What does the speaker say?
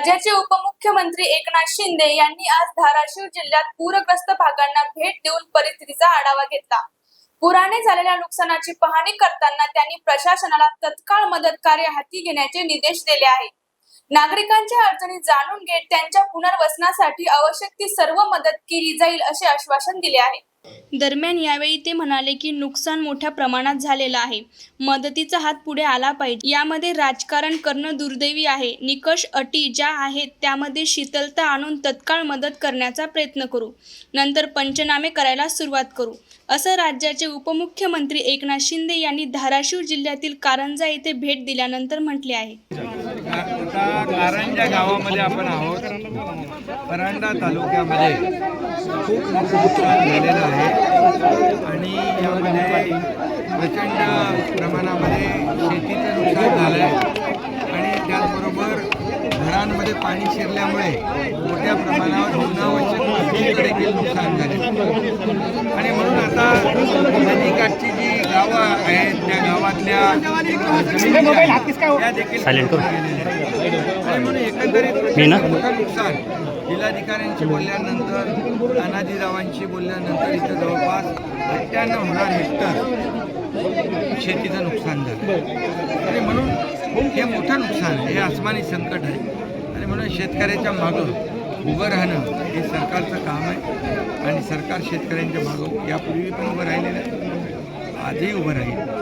राज्याचे उपमुख्यमंत्री एकनाथ शिंदे यांनी आज धाराशिव जिल्ह्यात पूरग्रस्त भागांना भेट देऊन परिस्थितीचा आढावा घेतला. पुराने झालेल्या नुकसानाची पाहणी करताना त्यांनी प्रशासनाला तत्काळ मदत कार्य हाती घेण्याचे निर्देश दिले आहेत. नागरिकांच्या अडचणी जाणून घेत त्यांच्या पुनर्वसनासाठी आवश्यक ती सर्व मदत केली जाईल असे आश्वासन दिले आहे. दरम्यान यावेळी ते म्हणाले की नुकसान मोठ्या प्रमाणात झालेलं आहे. मदतीचा हात पुढे आला पाहिजे. यामध्ये राजकारण करणं दुर्दैवी आहे. निकष अटी ज्या आहेत त्यामध्ये शीतलता आणून तत्काळ मदत करण्याचा प्रयत्न करू. नंतर पंचनामे करायला सुरुवात करू. असं राज्याचे उपमुख्यमंत्री एकनाथ शिंदे यांनी धाराशिव जिल्ह्यातील कारंजा येथे भेट दिल्यानंतर म्हटले आहे. आता कारंजा गावामध्ये आपण आहोत. परांडा तालुक्यामध्ये खूप मोठं नुकसान झालेलं आहे. आणि यामध्ये प्रचंड प्रमाणामध्ये शेतीचं नुकसान झालं आहे आणि त्याचबरोबर घरांमध्ये पाणी शिरल्यामुळे मोठ्या प्रमाणावर जीवनावश्यक देखील नुकसान झाले आणि म्हणून आता नदीकाठची जी गावं आहेत त्या गावातल्या जमिनी. आणि म्हणून एकंदरीत मी ना? मोठं नुकसान. जिल्हाधिकाऱ्यांशी बोलल्यानंतर तानाजीरावांशी बोलल्यानंतर इथं जवळपास अठ्ठ्याण्णव हजार हेक्टर शेतीचं नुकसान झालं. आणि म्हणून हे मोठं नुकसान आहे हे आसमानी संकट आहे. आणि म्हणून शेतकऱ्याच्या मागं उभं राहणं हे सरकारचं काम आहे. आणि सरकार शेतकऱ्यांच्या मागं यापूर्वी पण उभं राहिलेलं आहे. आजही उभं राहील